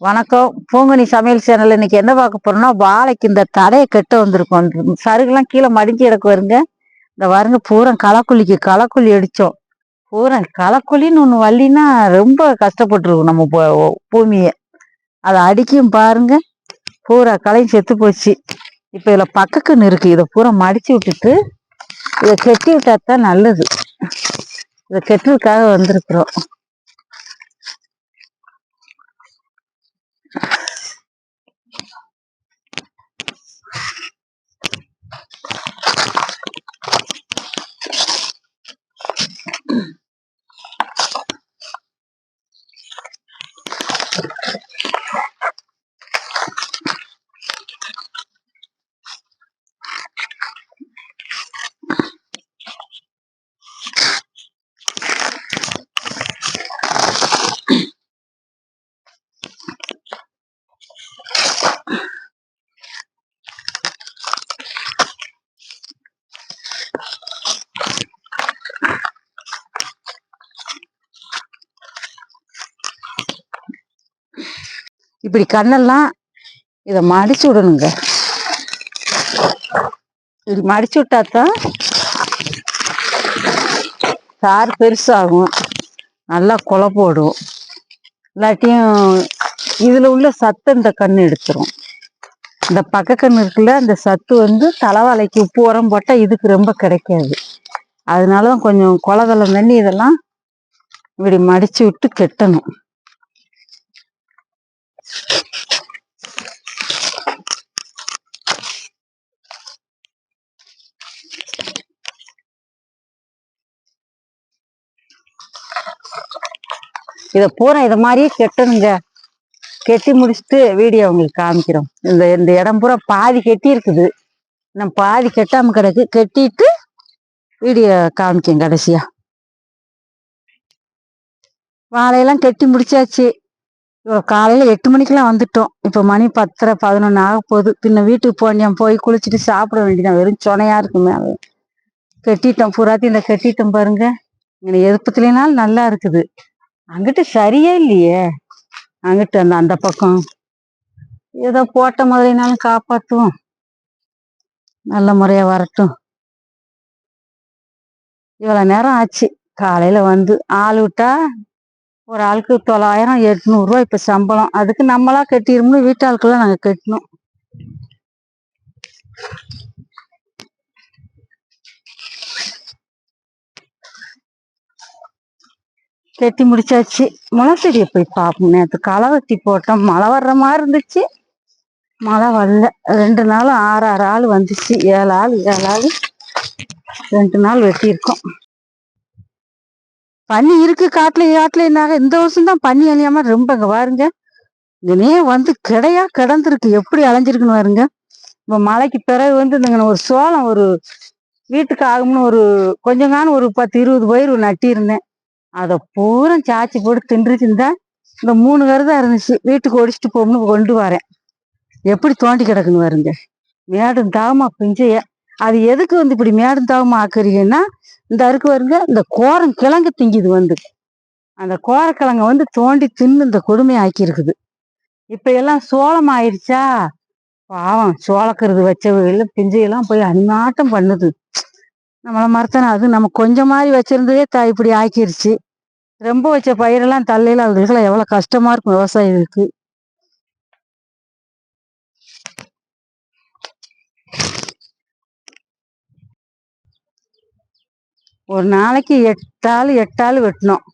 வணக்கம். பூங்கனி சமையல் சேனல் இன்னைக்கு என்ன பார்க்க போறோம்னா வாழைக்கு இந்த தடையை கெட்ட வந்திருக்கும். சருகுலாம் கீழே மடிஞ்சு கிடக்கு வருங்க இந்த வருங்க பூரம் களக்குழிக்கு களக்குழி அடித்தோம் பூரா களக்குழின்னு ஒன்று வள்ளினா ரொம்ப கஷ்டப்பட்டுருக்கும் நம்ம பூமியை. அதை அடிக்கும் பாருங்க. பூரா களையும் செத்து போச்சு. இப்போ இதில் பக்கக்குன்னு இருக்குது இதை பூரா மடித்து விட்டுட்டு இதை கெட்டி விட்டா தான் நல்லது. இதை கெட்டுறதுக்காக வந்திருக்கிறோம். இப்படி கண்ணெல்லாம் இதை மடிச்சு விடணுங்க. இப்படி மடிச்சு விட்டா தான் பெருசாகும். நல்லா குலை போடும். இல்லாட்டியும் இதில் உள்ள சத்து இந்த கண்ணு எடுத்துரும். இந்த பக்க கண் இருக்குல்ல அந்த சத்து வந்து தலைவாலைக்கு உப்பு உரம் போட்டால் இதுக்கு ரொம்ப கிடைக்காது. அதனால தான் கொஞ்சம் குலதளம் தண்ணி இதெல்லாம் இப்படி மடிச்சு விட்டு கெட்டணும். இதை பூரா இதை மாதிரியே கெட்டணுங்க. கெட்டி முடிச்சுட்டு வீடியோ உங்களுக்கு காமிக்கிறோம். இந்த இந்த இடம் பூரா பாதி கெட்டி இருக்குது. நம்ம பாதி கெட்டாம கிடக்கு. கெட்டிட்டு வீடியோ காமிக்கேன் கடைசியா. வாழையெல்லாம் கெட்டி முடிச்சாச்சு. காலையில எட்டு மணிக்கெல்லாம் வந்துட்டோம். இப்போ மணி பத்தரை பதினொன்று ஆக போகுது. பின்ன வீட்டுக்கு போனியம் போய் குளிச்சுட்டு சாப்பிட வேண்டியதான் வெறும் சொனையா இருக்கு மேலே கட்டிட்டோம். பூராத்தி இந்த கட்டிட்டோம் பாருங்க. இங்கே எதுப்பத்துலனாலும் நல்லா இருக்குது. அங்கிட்டு சரியே இல்லையே. அங்கிட்டு அந்த அந்த பக்கம். ஏதோ போட்ட முதலினாலும் காப்பாற்றுவோம் நல்ல முறையா வரட்டும். இவ்வளோ நேரம் ஆச்சு. காலையில வந்து ஆள் விட்டா ஒரு ஆளுக்கு தொள்ளாயிரம் எட்நூறுரூவா இப்போ சம்பளம். அதுக்கு நம்மளா கட்டிரும்னு வீட்டாளுக்கெல்லாம் நாங்கள் கட்டணும். கட்டி முடிச்சாச்சு. முளைச்செடியை போய் பார்ப்போம். நேற்று களை வெட்டி போட்டோம். மழை வர்ற மாதிரி இருந்துச்சு. மழை வரல. ரெண்டு நாளும் ஆறு ஆறு ஆள் வந்துச்சு. ஏழு ஆள் ஏழு ஆள். ரெண்டு நாள் வெட்டியிருக்கோம். பனி இருக்கு காட்டுல காட்டுலனாக இந்த வருஷம் தான் பனி அழியாம ரொம்ப பாருங்க இங்கனே வந்து கிடையா கிடந்திருக்கு. எப்படி அலைஞ்சிருக்குன்னு பாருங்க. இப்ப மழைக்கு பிறகு வந்து இந்த ஒரு சோளம் ஒரு வீட்டுக்கு ஆகும்னு ஒரு கொஞ்சங்கான ஒரு பத்து இருபது பயிர் நட்டியிருந்தேன் அதை பூரா சாச்சி போட்டு தின்றுச்சு இருந்தா இந்த மூணு கருதா இருந்துச்சு. வீட்டுக்கு ஒடிச்சிட்டு போகணும்னு கொண்டு வரேன். எப்படி தோண்டி கிடக்குன்னு பாருங்க. மேடும் தாமா பிஞ்சைய. அது எதுக்கு வந்து இப்படி மேடும் தாவமா ஆக்குறீங்கன்னா இந்த அருக்கு வருங்க இந்த கோரம் கிழங்கு திங்குது வந்து. அந்த கோரக்கிழங்க வந்து தோண்டி தின்னு இந்த கொடுமை ஆக்கியிருக்குது. இப்ப எல்லாம் சோளம் ஆயிடுச்சா? பாவம் சோளக்கருது வச்சவைகள் பிஞ்சையெல்லாம் போய் அநிமாட்டம் பண்ணுது. நம்மளை மரத்தானே அது நம்ம கொஞ்சம் மாதிரி வச்சிருந்ததே த இப்படி ஆக்கிருச்சு. ரொம்ப வச்ச பயிரெல்லாம் தள்ளையில அதுகளுக்கெல்லாம் எவ்வளோ கஷ்டமா இருக்கும் விவசாயிகளுக்கு. ஒரு நாளைக்கு எட்டாள் எட்டாள் வெட்டினோம்.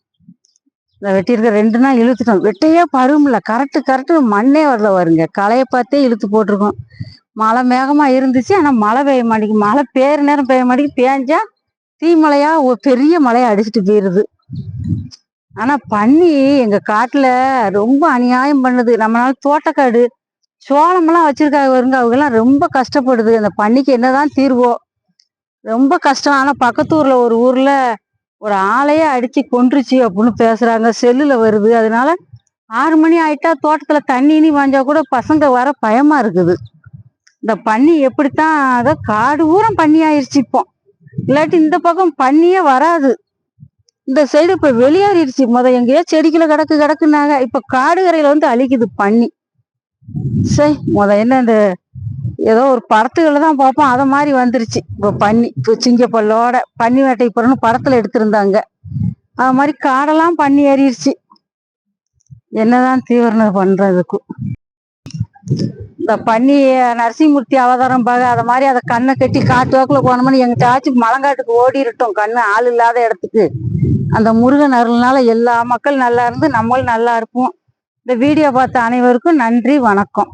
இந்த வெட்டியிருக்க ரெண்டு நாள் இழுத்துட்டோம். வெட்டையே பருமில்ல கரெக்டு கரெக்டு மண்ணே வரல வருங்க களையை பார்த்தே இழுத்து போட்டிருக்கோம். மழை மேகமாக இருந்துச்சு. ஆனால் மழை பெய்ய மாட்டேங்குது. மழை பேர் நேரம் பெய்ய மாட்டேங்குது. பேஞ்சா தீமலையாக ஒரு பெரிய மழையை அடிச்சுட்டு போயிடுது ஆனால் பன்னி எங்கள் காட்டில் ரொம்ப அநியாயம் பண்ணுது. நம்மளால தோட்டக்காடு சோளமெல்லாம் வச்சிருக்காங்க வருங்க அவங்கெல்லாம் ரொம்ப கஷ்டப்படுது. அந்த பன்னிக்கு என்னதான் தீர்வோ? ரொம்ப கஷ்டம். ஆனால் பக்கத்து ஊரில் ஒரு ஊரில் ஒரு ஆளையே அடித்து கொன்றுச்சு அப்படின்னு பேசுகிறாங்க செல்லில் வருது. அதனால ஆறு மணி ஆயிட்டா தோட்டத்தில் தண்ணி இனி வாஞ்சா கூட பசங்க வர பயமாக இருக்குது. இந்த பன்னி எப்படித்தான் அதை காடு ஊரம் பன்னி ஆயிருச்சு இப்போ. இல்லாட்டி இந்த பக்கம் பன்னியே வராது. இந்த சைடு இப்போ வெளியேறிடுச்சு. முத எங்கேயோ செடிக்குள்ள கிடக்கு கிடக்குனாங்க இப்போ காடு கரையில் வந்து அழிக்குது பண்ணி சரி முத என்ன இந்த ஏதோ ஒரு படத்துகளை தான் பார்ப்போம். அதை மாதிரி வந்துருச்சு. இப்போ பன்னி இப்போ சிங்கப்பல்லோட பன்னி வேட்டை புறன்னு படத்தில் எடுத்திருந்தாங்க. அது மாதிரி காடெல்லாம் பண்ணி ஏறிடுச்சு என்னதான் தீவிரம் பண்றதுக்கும் இந்த பன்னி நரசிம்மூர்த்தி அவதாரம் பாக அத மாதிரி அதை கண்ணை கட்டி காட்டு வாக்குல போனோம்னு எங்க மலங்காட்டுக்கு ஓடிருட்டோம். கண்ணு ஆள் இல்லாத இடத்துக்கு. அந்த முருகன் அருள்னால எல்லா மக்கள் நல்லா இருந்து நம்மளும் நல்லா இருப்போம். இந்த வீடியோ பார்த்த அனைவருக்கும் நன்றி வணக்கம்.